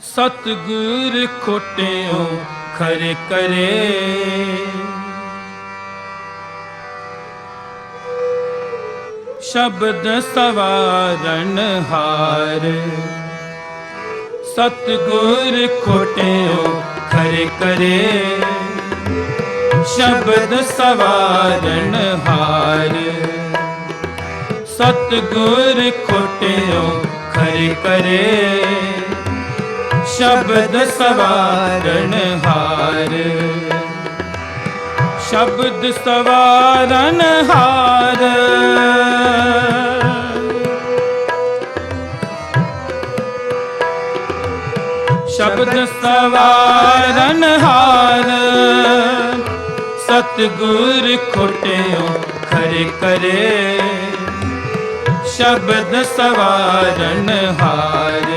ਸਤਗੁਰ ਖੋਟਿਓ ਖਰੇ ਕਰੇ। ਸ਼ਬਦ ਸਵਾਰਨ ਹਾਰ। ਸਤਗੁਰ ਖੋਟਿਓ ਖਰੇ ਕਰੇ। ਸ਼ਬਦ ਸਵਾਰਨ ਹਾਰ। ਸਤਗੁਰ ਖੋਟਿਓ ਖਰੇ ਕਰੇ। ਸ਼ਬਦ ਸਵਾਰਨ ਹਾਰ। ਸ਼ਬਦ ਸਵਾਰਨ ਹਾਰ। ਸ਼ਬਦ ਸਵਾਰਨ ਹਾਰ। ਸਤਗੁਰ ਖੋਟਿਓ ਖਰੇ ਕਰੇ। ਸ਼ਬਦ ਸਵਾਰਨ ਹਾਰ।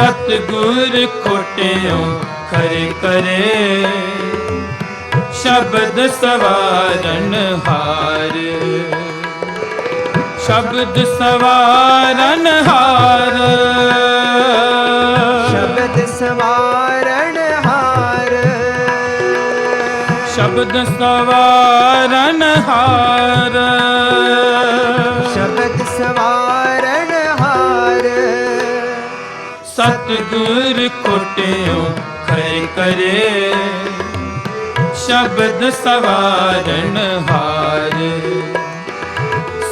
ਸਤਗੁਰ ਖੋਟਿਓ ਖਰੇ ਕਰੇ। ਸ਼ਬਦ ਸਵਾਰਨ ਹਾਰ। ਸ਼ਬਦ ਸਵਾਰਨ ਹਾਰ। ਸ਼ਬਦ ਸਵਾਰਨ ਹਾਰ। ਸ਼ਬਦ ਸਵਾਰਨ ਹਾਰ। ਸ਼ਬਦ ਸਵਾਰਨ ਸਤਗੁਰ ਖੋਟਿਓ ਖਰੇ ਕਰੇ ਸ਼ਬਦ ਸਵਾਰਨ ਹਾਰ।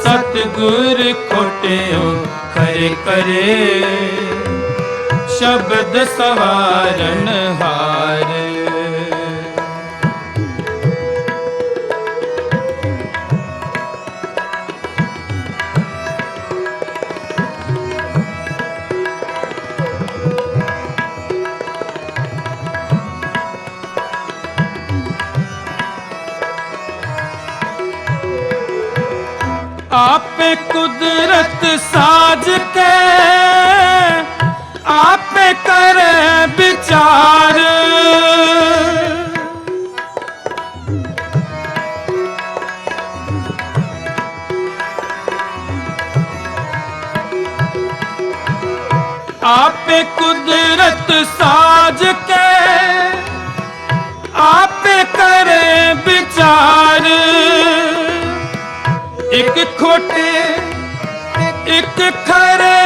ਸਤਗੁਰ ਖੋਟਿਓ ਖਰੇ ਕਰੇ ਸ਼ਬਦ ਸਵਾਰਨ ਹਾਰ। ਆਪੇ ਕੁਦਰਤ ਸਾਜ ਕੇ ਆਪੇ ਕਰੇ ਵਿਚਾਰ। ਆਪੇ ਕੁਦਰਤ ਸਾਜ ਕੇ ਆਪੇ ਕਰੇ ਵਿਚਾਰ। ਖੋਟੇ ਇੱਕ ਖਰੇ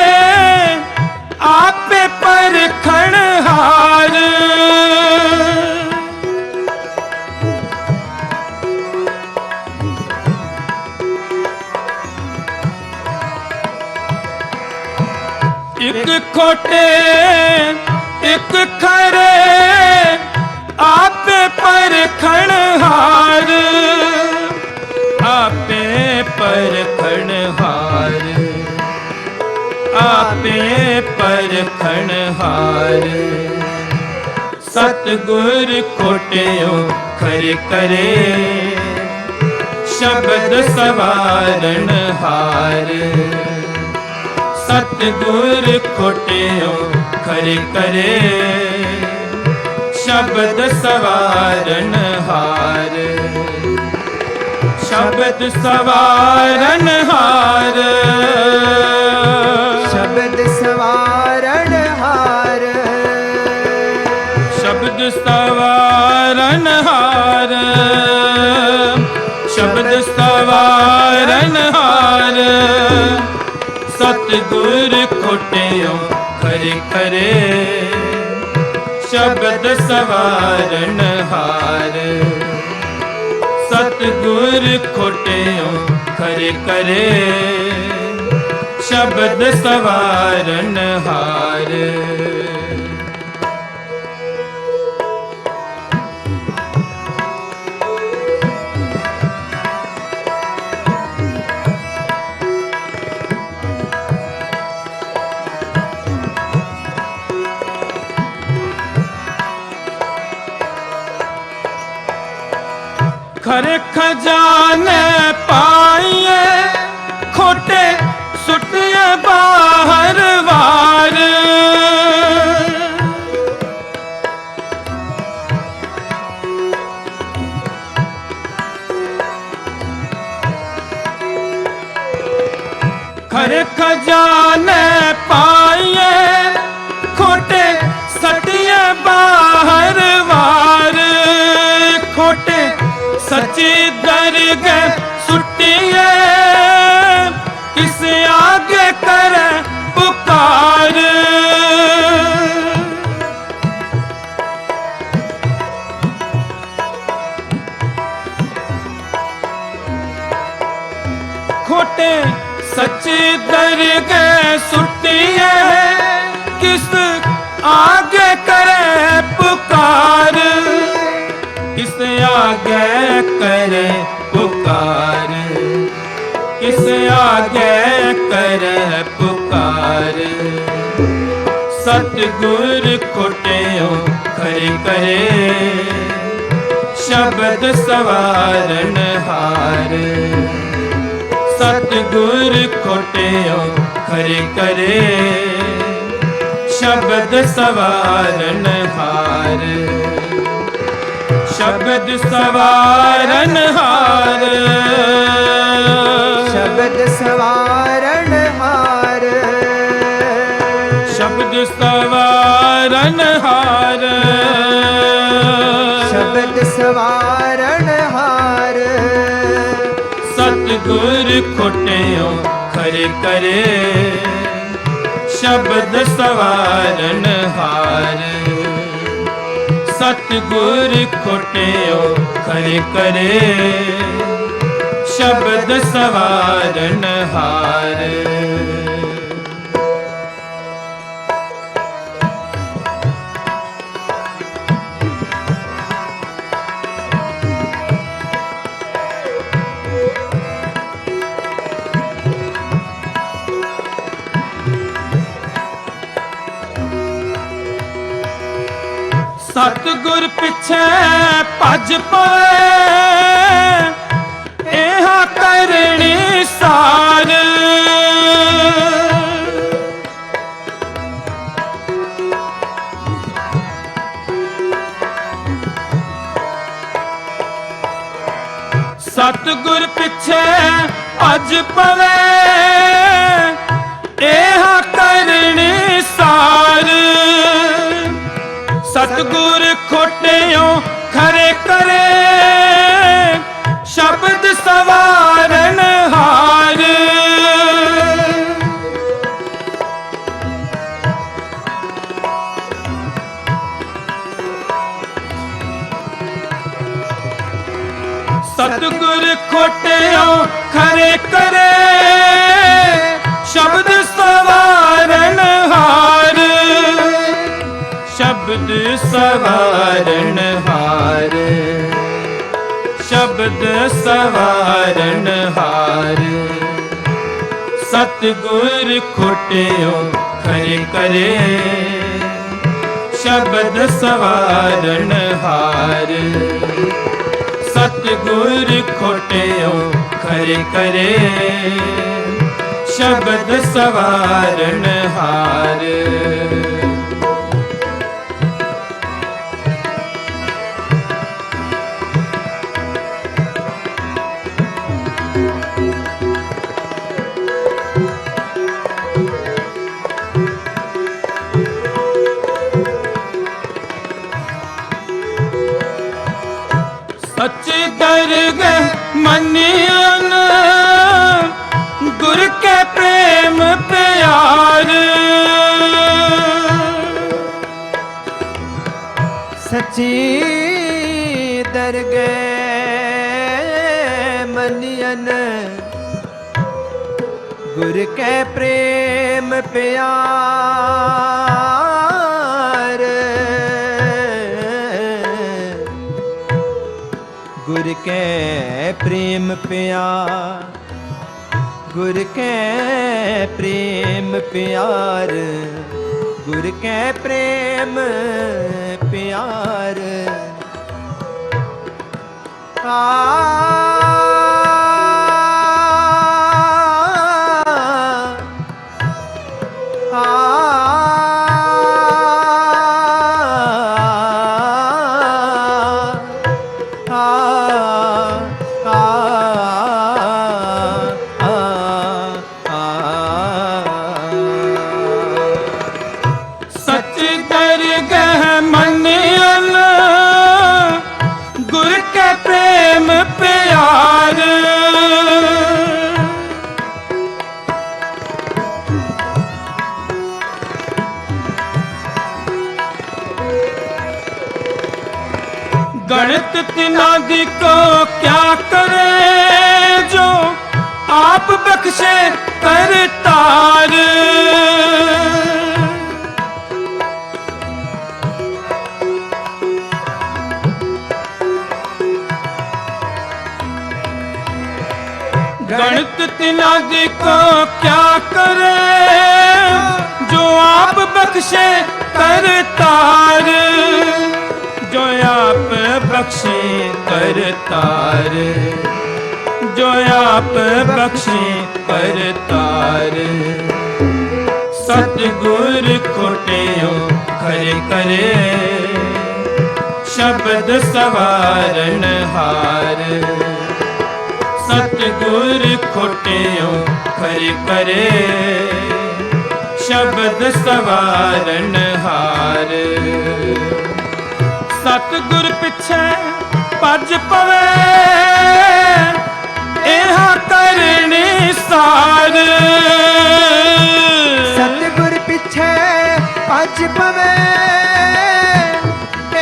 ਪਰਖਣ ਹਾਰ। ਆਪੇ ਪਰਖਣ ਹਾਰ। ਸਤਗੁਰ ਖੋਟਿਓ ਖਰ ਕਰੇ। ਸ਼ਬਦ ਸਵਾਰਨ ਹਾਰ। ਸਤਗੁਰ ਖੋਟਿਓ ਖਰ ਕਰੇ। ਸ਼ਬਦ ਸਵਾਰਨ ਹਾਰ। ਸ਼ਬਦ ਸਵਾਰਨ ਹਾਰ। ਸ਼ਬਦ ਸਵਾਰਨ ਹਾਰ। ਸ਼ਬਦ ਸਵਾਰਨ ਹਾਰ। ਸ਼ਬਦ ਸਵਾਰਨ ਹਾਰ। ਸਤਗੁਰ ਖੋਟਿਓ ਖਰੇ ਕਰੇ ਸ਼ਬਦ ਸਵਾਰਨ ਹਾਰ। ਸਤਗੁਰ ਖੋਟਿਓ ਖਰੇ ਕਰੇ। ਸ਼ਬਦ ਸਵਾਰਨ ਹਾਰ। ਖਰੇ ਖਜ਼ਾਨੇ ਪਾਈਏ ਆਗੇ ਕਰੇ ਪੁਕਾਰ ਕਿਸ ਆਗੇ ਕਰੇ ਪੁਕਾਰ ਸਤਿਗੁਰ ਖੋਟਿਓ ਖਰੇ ਕਰੇ ਸ਼ਬਦ ਸਵਾਰਨ ਹਾਰ ਸਤਿਗੁਰ ਖੋਟਿਓ ਖਰੇ ਕਰੇ ਸ਼ਬਦ ਸਵਾਰਨ ਹਾਰ ਸ਼ਬਦ ਸਵਾਰਨ ਹਾਰ ਸ਼ਬਦ ਸਵਾਰਨ ਹਾਰ ਸ਼ਬਦ ਸਵਾਰਨ ਹਾਰ ਸ਼ਬਦ ਸਵਾਰਨ ਹਾਰ ਸਤਿਗੁਰ ਖੋਟਿਓ ਖਰੇ ਕਰੇ। ਸ਼ਬਦ ਸਵਾਰਨ ਹਾਰ ਸਤਿਗੁਰ ਖੋਟਿਓ ਖਰੇ ਕਰੇ। ਸ਼ਬਦ ਸਵਾਰਨ ਹਾਰ। ਸਤਿਗੁਰ ਪਿੱਛੇ ਭੱਜ ਪਏ। ਸਤਗੁਰ ਖੋਟਿਓ ਖਰੇ ਕਰੇ ਸ਼ਬਦ ਸਵਾਰਨ ਹਾਰ। ਸਤਗੁਰ ਖੋਟਿਓ ਖਰੇ ਕਰੇ ਸ਼ਬਦ ਸਵਾਰਨ ਹਾਰ। ਸ਼ਬਦ ਸਵਾਰਨ ਹਾਰ। ਸਤਗੁਰ ਖੋਟਿਓ ਖਰੇ ਕਰੇ। ਸ਼ਬਦ ਸਵਾਰਨ ਹਾਰ। ਸਤਗੁਰ ਖੋਟਿਓ ਖਰੇ ਕਰੇ। ਸ਼ਬਦ ਸਵਾਰਨ ਹਾਰ। ਦਰਗਹ ਗੁਰ ਕੇ ਪ੍ਰੇਮ ਪਿਆਰ। ਸੱਚੀ ਦਰਗਹਿ ਮੰਨਿਅਨ ਗੁਰ ਕੇ ਪ੍ਰੇਮ ਪਿਆਰ। ਕੈ ਪ੍ਰੇਮ ਪਿਆਰ ਗੁਰ ਕੈ ਪ੍ਰੇਮ ਪਿਆਰ ਗੁਰ ਕੈ ਪ੍ਰੇਮ ਪਿਆਰ। ਆ ਗਣਿਤ ਤਿਨਾ ਦੀ ਕੋ ਕਿਆ ਕਰੇ ਜੋ ਆਪ ਬਖਸ਼ੇ ਕਰਤਾਰ ਗਣਿਤ ਤਿਨਾ ਦੀ ਕੋ ਕਿਆ ਕਰੇ ਜੋ ਆਪ ਬਖਸ਼ੇ ਕਰਤਾਰ ਬਖਸ਼ੇ ਕਰਤਾਰ। ਜੋ ਆਪ ਬਖਸ਼ੇ ਕਰਤਾਰ। ਸਤਿਗੁਰ ਖੋਟਿਓ ਖਰੇ ਕਰੇ। ਸ਼ਬਦ ਸਵਾਰਨ ਹਾਰ। ਸਤਿਗੁਰ ਖੋਟਿਓ ਖਰੇ ਕਰੇ। ਸ਼ਬਦ ਸਵਾਰਨ ਹਾਰ। ਸਤਗੁਰ ਪਿੱਛੇ ਭੱਜ ਪਵੇ। ਇਹਾ ਕਰਨੀ ਸਾਰ। ਸਤਿਗੁਰ ਪਿੱਛੇ ਭੱਜ ਪਵੇ।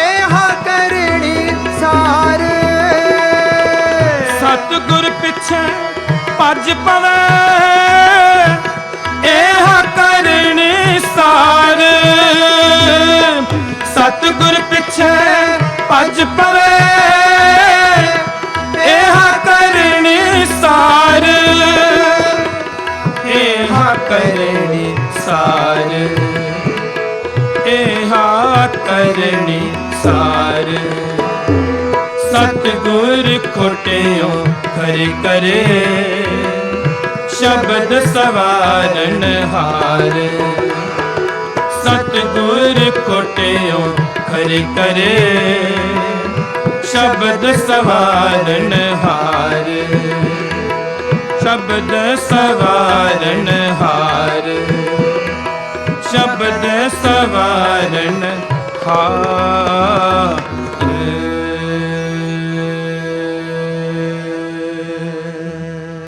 ਇਹਾ ਕਰਨੀ ਸਾਰ। ਸਤਗੁਰ ਪਿੱਛੇ ਭੱਜ ਪਵੇ। ਭੱਜ ਪਵੇ ਇਹ ਕਰਨੀ ਸਾਰ। ਇਹ ਕਰਨੀ ਸਾਰ। ਇਹ ਕਰਨੀ ਸਾਰ। ਸਤਗੁਰ ਖੋਟਿਓ ਖਰੇ ਕਰੇ, ਸ਼ਬਦ ਸਵਾਰਨ ਹਾਰ। ਸਤਗੁਰ ਖੋਟਿਓ ਖਰੇ ਕਰੇ ਸ਼ਬਦ ਸਵਾਰਨ ਹਾਰ। ਸ਼ਬਦ ਸਵਾਰਨ ਹਾਰ। ਸ਼ਬਦ ਸਵਾਰਨ ਹਾਰ।